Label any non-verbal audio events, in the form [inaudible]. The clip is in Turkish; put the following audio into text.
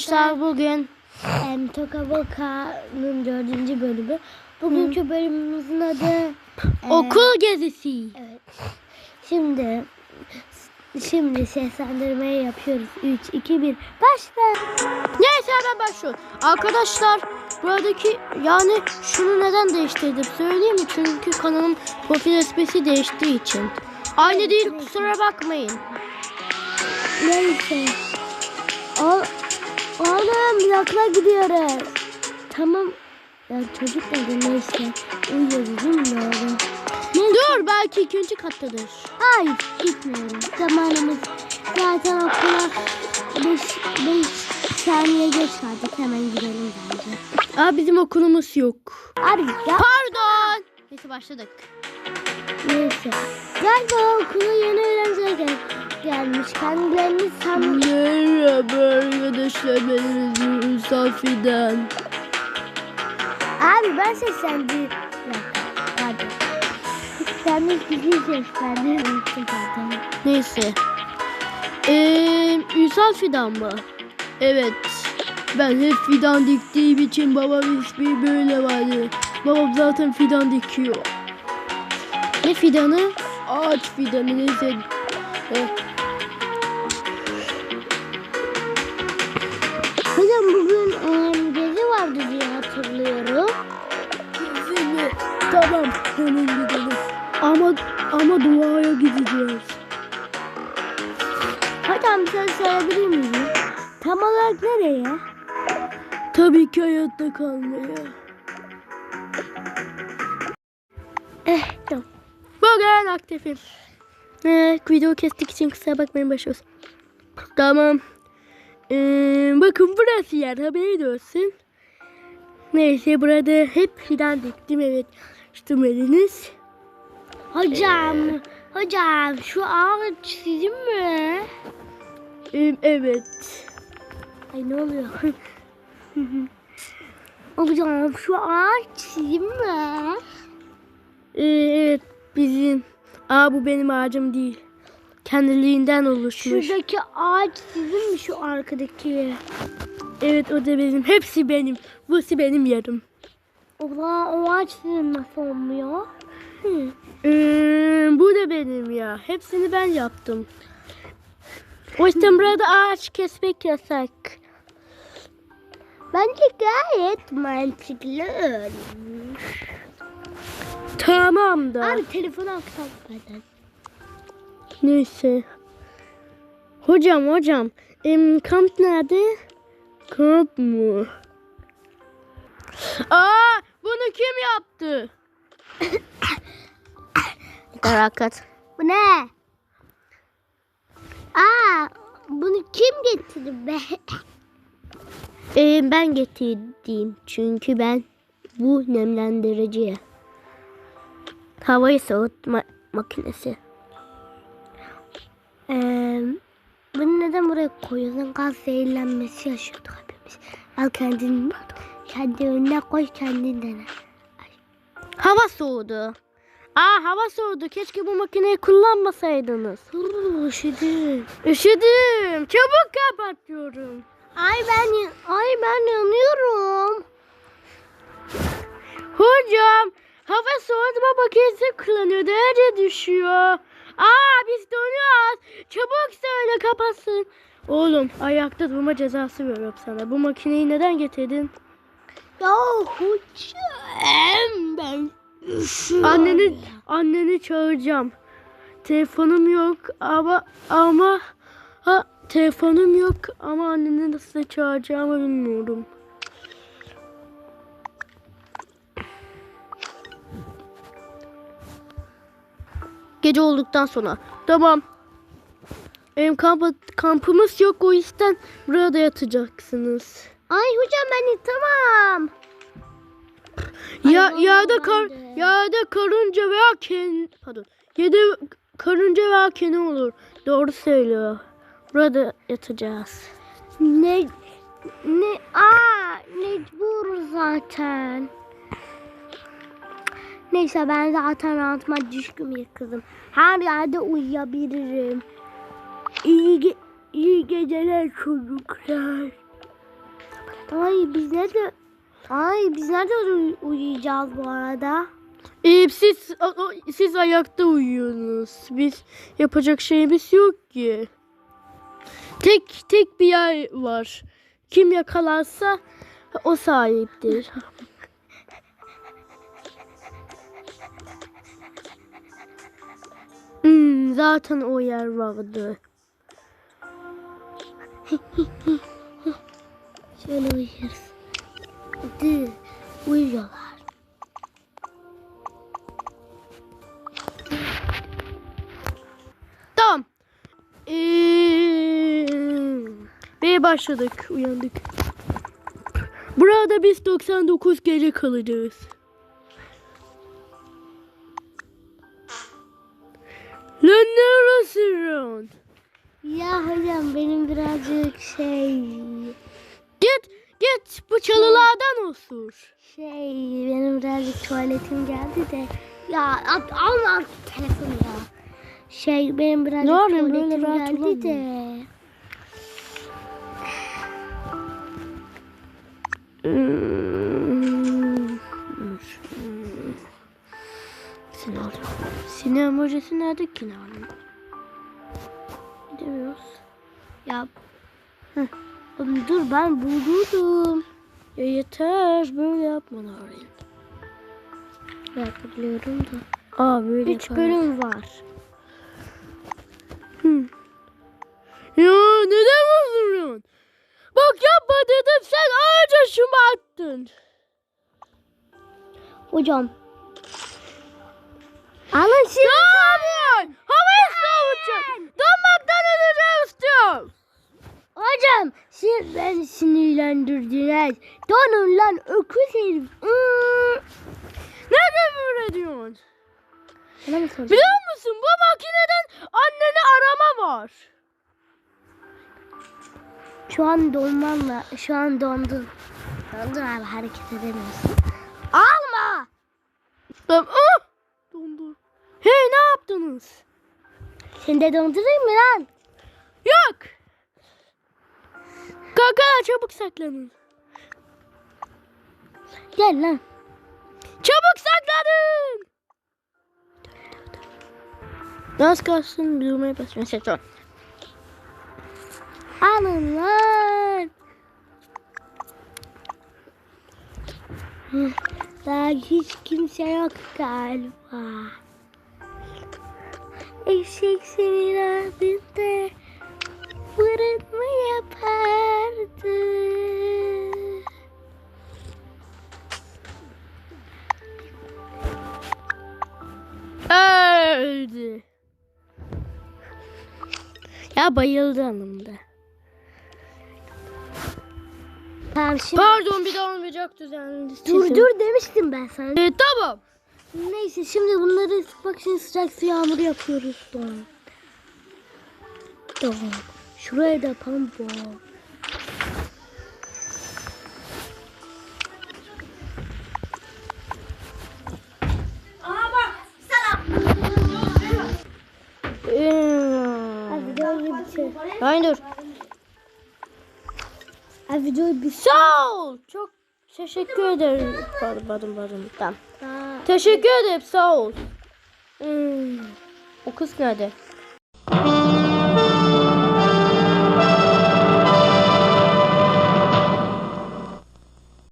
Arkadaşlar bugün Em, Toka Boka'nın dördüncü bölümü. Bugünkü bölümümüzün adı e, okul gezisi. Evet. Şimdi şimdi seslendirmeyi yapıyoruz. 3, 2, 1 başla. Neyse hemen başlıyorum. Arkadaşlar buradaki yani şunu neden değiştirdim söyleyeyim mi? Çünkü kanalın profil resmisi değiştiği için. Aynı değil kusura bakmayın. Neyse. Ol, yakla gidiyoruz. Tamam. Ya çocuk dedi neyse. Uyuyoruz değil mi oğlum? Dur belki ikinci kattadır. Hayır gitmiyorum. Zamanımız zaten okula 5 saniye geç kaldık. Hemen gidelim bence. Aa bizim okulumuz yok. Abi ya Pardon. Neyse başladık. neyse. Galiba okula yeni öğrenciler gel gelmiş. Kendilerini san... Merhaba arkadaşlar ben Ünsal Fidan. Abi ben seslendim. Pardon. Sen de bizi zaten. Neyse. Eee Ünsal Fidan mı? Evet. Ben hep fidan diktiğim için babam ismi böyle vardı. Babam zaten fidan dikiyor. Ne fidanı? Ağaç fidanı neyse. Eh, hatırlıyorum. Gezi mi? Tamam hemen gidelim. Ama ama duaya gideceğiz. Hocam şey söyleyebilir miyim? Tam olarak nereye? Tabii ki hayatta kalmaya. Eh tamam. Bugün aktifim. Evet, video kestik için kusura bakmayın başlıyoruz. Tamam. Ee, bakın burası yer haberiniz olsun. Neyse burada hep fidan diktim evet. Şütmeleriniz. Hocam, hocam şu ağaç sizin mi? Ee, evet. Ay ne oluyor? [laughs] hocam şu ağaç sizin mi? Ee, evet bizim. Aa bu benim ağacım değil. Kendiliğinden oluşmuş. Şuradaki ağaç sizin mi şu arkadaki? Evet o da benim. Hepsi benim. Burası benim yarım. Ulan o ağaç nasıl olmuyor? Hı. Ee, bu da benim ya. Hepsini ben yaptım. O yüzden burada ağaç kesmek yasak. Bence gayet mantıklı. Tamam da. Abi telefonu aksak benden. Neyse. Hocam hocam. Em, kamp nerede? Kamp mı? Aa, bunu kim yaptı? [coughs] Barakat. Bu ne? Aa, bunu kim getirdi be? [coughs] Ee, ben getirdim çünkü ben bu nemlendiriciye. Havayı soğutma makinesi. Ee, bunu neden buraya koyuyorsun? Gaz zehirlenmesi yaşıyorduk hepimiz. Al kendini kendi önüne koy kendin dene. Hava soğudu. Aa hava soğudu. Keşke bu makineyi kullanmasaydınız. Hırr, üşüdüm. Üşüdüm. Çabuk kapatıyorum. Ay ben ay ben yanıyorum. Hocam hava soğutma makinesi kullanıyor. Derece düşüyor. Aa biz donuyoruz. Çabuk söyle kapatsın. Oğlum ayakta durma cezası veriyorum sana. Bu makineyi neden getirdin? Ya hocam ben üşüyorum. Anneni anneni çağıracağım. Telefonum yok ama ama ha telefonum yok ama anneni nasıl çağıracağımı bilmiyorum. Gece olduktan sonra. Tamam. Benim kamp, kampımız yok o yüzden burada yatacaksınız. Ay hocam ben tamam. Ya Ay, vallahi kar de. yağda karınca veya ken pardon. Yedi karınca veya kene olur. Doğru söylüyor. Burada yatacağız. Ne Neyse ben zaten rahatıma düşkün bir kızım. Her yerde uyuyabilirim. İyi, ge- iyi geceler çocuklar. Ay biz nerede? Ay biz nerede uy- uyuyacağız bu arada? Ee, siz siz ayakta uyuyorsunuz. Biz yapacak şeyimiz yok ki. Tek tek bir yer var. Kim yakalarsa o sahiptir. Zaten o yer vardı. Şöyle uyuyoruz. Hadi uyuyorlar. Tamam. Ee, ve başladık. Uyandık. Burada biz 99 gece kalacağız. Neresin? Ya hocam benim birazcık şey Git git bu çalılardan osur. şey benim birazcık tuvaletim geldi de ya at, alma artık telefonu ya. Şey benim birazcık Ne böyle tuvaletim rahat geldi de. Sinan. Sinan hocası nerede ki lan? Gidemiyoruz. Ya Heh. Oğlum dur ben buldum. Ya yeter böyle yapma Narin. Ya biliyorum da. Aa böyle Üç yaparız. bölüm var. Hı. Ya neden bozuyorsun? Bak yapma dedim sen ağaca şımarttın. Hocam. Alın şimdi. Ne diyorum. Hocam siz beni sinirlendirdiniz. Donun lan öküz herif. Hmm. Neden böyle soracağım? Biliyor musun bu makineden anneni arama var. Şu an donmanla, şu an dondun. Dondun abi hareket edemiyorsun. Alma. Ah! Dondu. Hey ne yaptınız? Seni de dondurayım mı lan? Yok. Kanka çabuk saklanın. Gel lan. Çabuk saklanın. Az kalsın durmaya basıyor. Tamam. Alın lan. Daha hiç kimse yok galiba. Eşek senin abinde fırın mı yapardı? Öldü. Ya bayıldı. Tamam şimdi Pardon bir daha olmayacak düzenli. dur dur demiştim ben sana. E, tamam. Neyse şimdi bunları ısıtmak için sıcak su yağmuru yapıyoruz Doğan. Doğan. Şuraya da yapalım Hayır dur. Abi videoyu bitir. Sağ ol. Çok teşekkür ederim. Pardon pardon pardon. Tamam. Teşekkür ederim sağ ol. Hmm. O kız nerede?